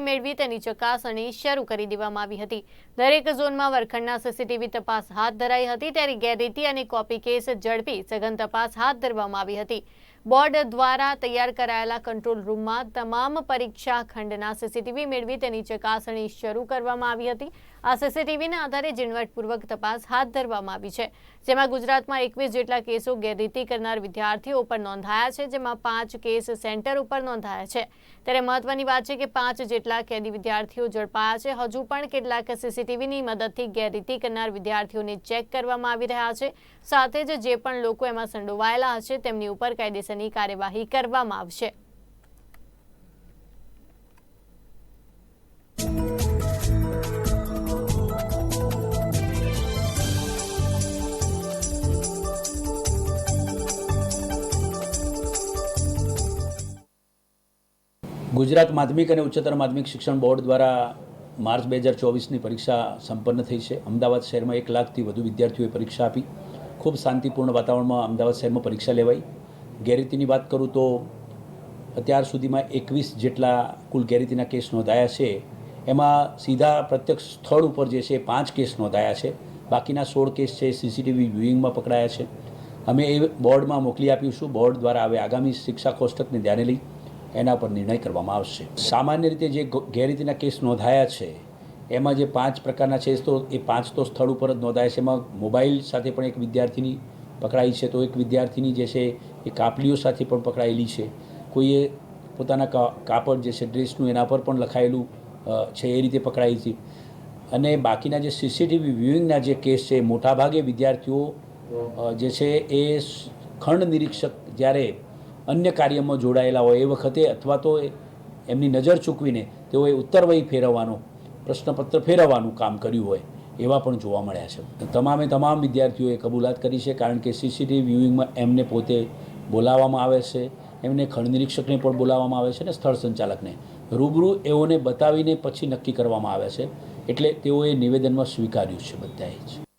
મેળવી તેની ચકાસણી શરૂ કરી દેવામાં આવી હતી. દરેક ઝોનમાં વર્ખંડના સીસીટીવી તપાસ હાથ ધરાઈ હતી, ત્યારે ગેરરીતિ અને કોપી કેસ ઝડપી સઘન તપાસ હાથ ધરવામાં આવી હતી. બોર્ડ દ્વારા તૈયાર કરાયેલા કંટ્રોલ રૂમમાં તમામ પરીક્ષા ખંડના સીસીટીવી મેળવી તેની ચકાસણી શરૂ કરવામાં આવી હતી. આ સીસીટીવીના આધારે ઝીણવટપૂર્વક તપાસ હાથ ધરવામાં આવી છે. જેમાં ગુજરાતમાં એકવીસ જેટલા કેસો ગેરરીતિ કરનાર વિદ્યાર્થીઓ ઉપર નોંધાયા છે, જેમાં પાંચ કેસ સેન્ટર ઉપર નોંધાયા છે. ત્યારે મહત્વની વાત છે કે પાંચ જેટલા કેદી વિદ્યાર્થીઓ ઝડપાયા છે. હજુ પણ કેટલાક સીસીટીવીની મદદથી ગેરરીતિ કરનાર વિદ્યાર્થીઓને ચેક કરવામાં આવી રહ્યા છે. સાથે જ જે પણ લોકો એમાં સંડોવાયેલા હશે, તેમની ઉપર કાયદેસરની કાર્યવાહી કરવામાં આવશે. ગુજરાત માધ્યમિક અને ઉચ્ચતર માધ્યમિક શિક્ષણ બોર્ડ દ્વારા માર્ચ બે હજાર ચોવીસની પરીક્ષા સંપન્ન થઈ છે. અમદાવાદ શહેરમાં એક લાખથી વધુ વિદ્યાર્થીઓએ પરીક્ષા આપી. ખૂબ શાંતિપૂર્ણ વાતાવરણમાં અમદાવાદ શહેરમાં પરીક્ષા લેવાઈ. ગેરરીતિની વાત કરું તો અત્યાર સુધીમાં એકવીસ જેટલા કુલ ગેરરીતિના કેસ નોંધાયા છે. એમાં સીધા પ્રત્યક્ષ સ્થળ ઉપર જે છે પાંચ કેસ નોંધાયા છે. બાકીના સોળ કેસ છે સીસીટીવી વ્યુઇંગમાં પકડાયા છે. અમે એ બોર્ડમાં મોકલી આપીશું બોર્ડ દ્વારા હવે આગામી શિક્ષા કોષ્ટકને ધ્યાને લઈ એના પર નિર્ણય કરવામાં આવશે. સામાન્ય રીતે જે ગેરરીતિના કેસ નોંધાયા છે, એમાં જે પાંચ પ્રકારના છે, તો એ પાંચ તો સ્થળ ઉપર જ નોંધાયા છે. એમાં મોબાઈલ સાથે પણ એક વિદ્યાર્થીની પકડાઈ છે. તો એક વિદ્યાર્થીની જે છે એ કાપલીઓ સાથે પણ પકડાયેલી છે. કોઈએ પોતાના કા- કાપડ જે છે, ડ્રેસનું એના પર પણ લખાયેલું છે એ રીતે પકડાઈ હતી. અને બાકીના જે સીસીટીવી વ્યૂઇંગના જે કેસ છે, મોટાભાગે વિદ્યાર્થીઓ જે છે એ ખંડ નિરીક્ષક જ્યારે અન્ય કાર્યમાં જોડાયેલા હોય એ વખતે અથવા તો એમની નજર ચૂકવીને તેઓએ ઉત્તરવહી ફેરવવાનો, પ્રશ્નપત્ર ફેરવવાનું કામ કર્યું હોય, એવા પણ જોવા મળ્યા છે. તમામે તમામ વિદ્યાર્થીઓએ કબૂલાત કરી છે, કારણ કે સીસીટીવી વ્યૂઇંગમાં એમને પોતે બોલાવવામાં આવે છે. એમને ખંડ નિરીક્ષકને પણ બોલાવવામાં આવે છે અને સ્થળ સંચાલકને. રૂબરૂ એઓને બતાવીને પછી નક્કી કરવામાં આવે છે. એટલે તેઓએ નિવેદનમાં સ્વીકાર્યું છે બધાએ જ.